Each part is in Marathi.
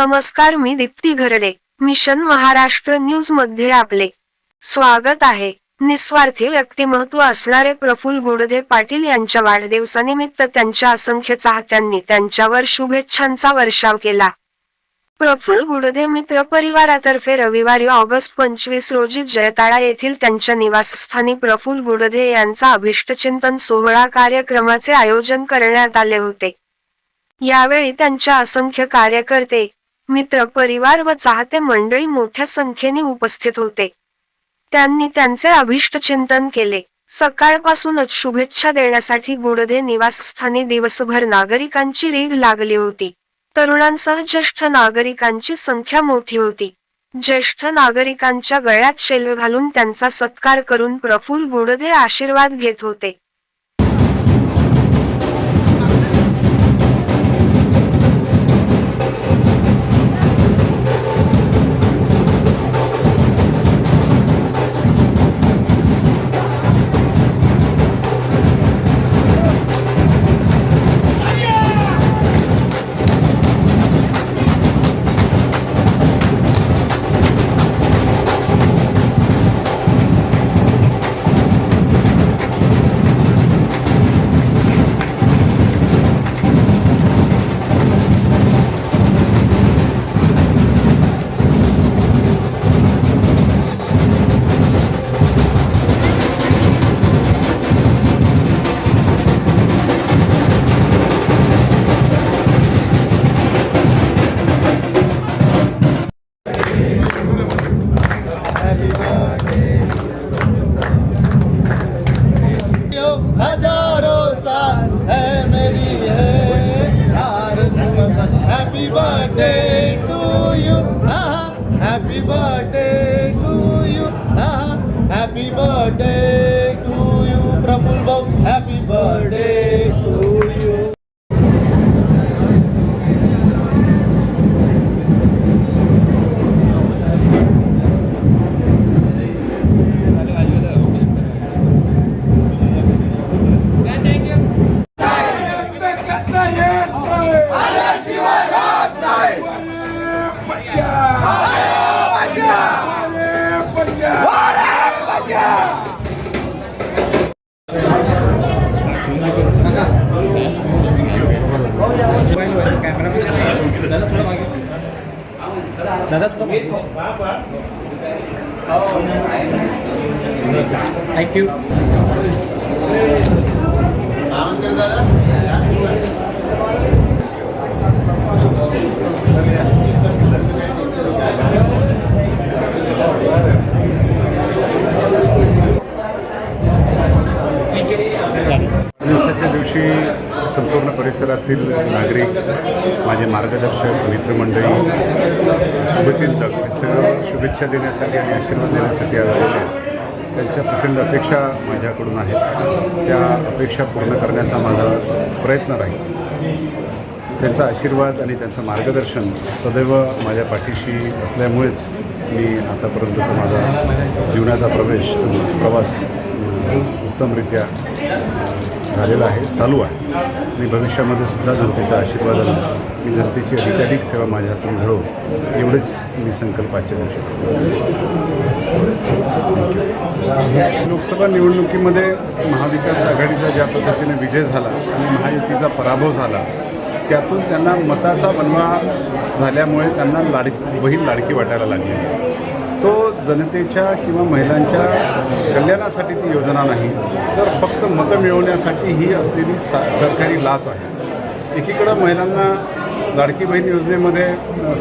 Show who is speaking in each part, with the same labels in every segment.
Speaker 1: नमस्कार मी दीप्ती घरडे मिशन महाराष्ट्र न्यूजमध्ये आपले. स्वागत आहे. निस्वार्थी व्यक्तिमत्व असणारे प्रफुल गुडदे पाटील यांच्या वाढदिवसानिमित्त त्यांच्या असंख्य चाहत्यांनी त्यांच्यावर शुभेच्छांचा वर्षाव केला. प्रफुल्ल गुडदे मित्र परिवारातर्फे रविवारी ऑगस्ट पंचवीस रोजी जयताळा येथील त्यांच्या निवासस्थानी प्रफुल गुडदे यांचा अभिष्टचिंतन सोहळा कार्यक्रमाचे आयोजन करण्यात आले होते. यावेळी त्यांच्या असंख्य कार्यकर्ते मित्र परिवार व चाहते मंडळी मोठ्या संख्येने उपस्थित होते. त्यांनी त्यांचे अभिष्ट चिंतन केले. सकाळपासूनच शुभेच्छा देण्यासाठी गुडदे निवासस्थानी दिवसभर नागरिकांची रीघ लागली होती. तरुणांसह ज्येष्ठ नागरिकांची संख्या मोठी होती. ज्येष्ठ नागरिकांच्या गळ्यात शेल घालून त्यांचा सत्कार करून प्रफुल्ल गुडदे आशीर्वाद घेत होते.
Speaker 2: birthday.
Speaker 3: थँक्यू
Speaker 4: आमंत्रण दादा
Speaker 5: दिवसाच्या दिवशी संपूर्ण परिसरातील नागरिक माझे मार्गदर्शक मित्रमंडळी शुभचिंतक हे सगळं शुभेच्छा देण्यासाठी आणि आशीर्वाद देण्यासाठी आलेले आहेत. त्यांच्या प्रचंड अपेक्षा माझ्याकडून आहेत त्या अपेक्षा पूर्ण करण्याचा माझा प्रयत्न राहील त्यांचा आशीर्वाद आणि त्यांचं मार्गदर्शन सदैव माझ्या पाठीशी असल्यामुळेच मी आतापर्यंतचा माझा जीवनाचा प्रवेश प्रवास उत्तमरित्या झालेला आहे चालू आहे. आणि भविष्यामध्ये सुद्धा जनतेच्या आशीर्वादानं मी जनतेची अधिकाधिक सेवा माझ्या हातून घडवू एवढेच मी संकल्प आजच्या दिवशी लोकसभा निवडणुकीमध्ये महाविकास आघाडीचा ज्या पद्धतीने विजय झाला आणि महायुतीचा पराभव झाला त्यातून त्यांना मताचा बनवा झाल्यामुळे त्यांना लाडकी बहीण लाडकी वाटायला लागली. तो जनतेच्या किंवा महिलांच्या कल्याणासाठी ती योजना नाही तर फक्त मतं मिळवण्यासाठी ही असलेली सा सरकारी लाच आहे. एकीकडं महिलांना लाडकी बहीण योजनेमध्ये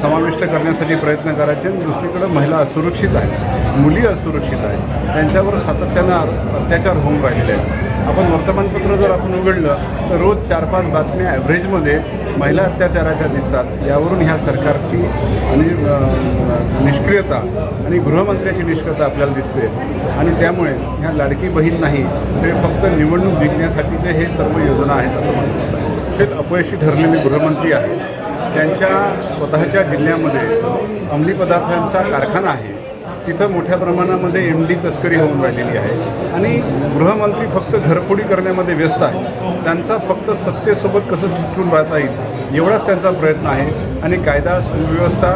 Speaker 5: समाविष्ट करण्यासाठी प्रयत्न करायचे आणि दुसरीकडं महिला असुरक्षित आहेत मुली असुरक्षित आहेत त्यांच्यावर सातत्यानं अत्याचार होऊन राहिलेले आहेत. आपण वर्तमानपत्र जर आपण उघडलं तर रोज चार पाच बातम्या ॲव्हरेजमध्ये महिला अत्याचाराच्या दिसतात. यावरून ह्या सरकारची आणि निष्क्रियता आणि गृहमंत्र्याची निष्क्रियता आपल्याला दिसते. आणि त्यामुळे ह्या लाडकी बहीण नाही ते फक्त निवडणूक जिंकण्यासाठीचे हे सर्व योजना आहेत असं म्हणतात. हे अपयशी ठरलेले गृहमंत्री आहेत. त्यांच्या स्वतःच्या जिल्ह्यामध्ये अंमली पदार्थांचा कारखाना आहे. तिथं मोठ्या प्रमाणामध्ये एम डी तस्करी होऊन राहिलेली आहे. आणि गृहमंत्री फक्त घरफोडी करण्यामध्ये व्यस्त आहे त्यांचा फक्त सत्तेसोबत कसं चिटकून राहता येईल एवढाच त्यांचा प्रयत्न आहे. आणि कायदा सुव्यवस्था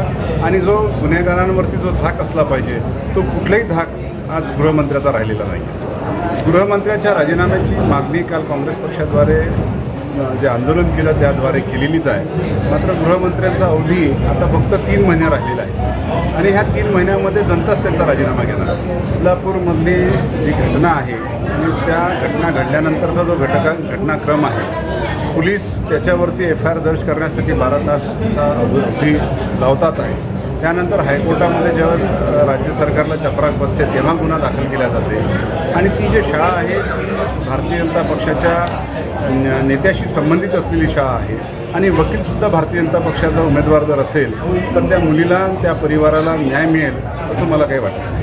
Speaker 5: आणि जो गुन्हेगारांवरती जो धाक असला पाहिजे तो कुठलाही धाक आज गृहमंत्र्याचा राहिलेला नाही. गृहमंत्र्याच्या राजीनाम्याची मागणी काल काँग्रेस पक्षाद्वारे जे आंदोलन केलं त्याद्वारे केलेलीच आहे. मात्र गृहमंत्र्यांचा अवधी आता फक्त तीन महिने राहिलेला आहे. आणि ह्या तीन महिन्यामध्ये जनताच त्यांचा राजीनामा घेणार कोल्हापूरमधली जी घटना आहे आणि त्या घटना घडल्यानंतरचा जो घटका घटनाक्रम आहे पोलीस त्याच्यावरती एफ आय आर दर्ज करण्यासाठी बारा तासचा अवधी लावतात आहे. त्यानंतर हायकोर्टामध्ये जेव्हा राज्य सरकारला चपराक बसते तेव्हा गुन्हा दाखल केला जाते. आणि ती जी शाळा आहे ती भारतीय जनता पक्षाच्या नेत्याशी संबंधित असलेली शाळा आहे आणि वकीलसुद्धा भारतीय जनता पक्षाचा उमेदवार जर असेल तर त्या मुलीला त्या परिवाराला न्याय मिळेल असं मला काही वाटतं.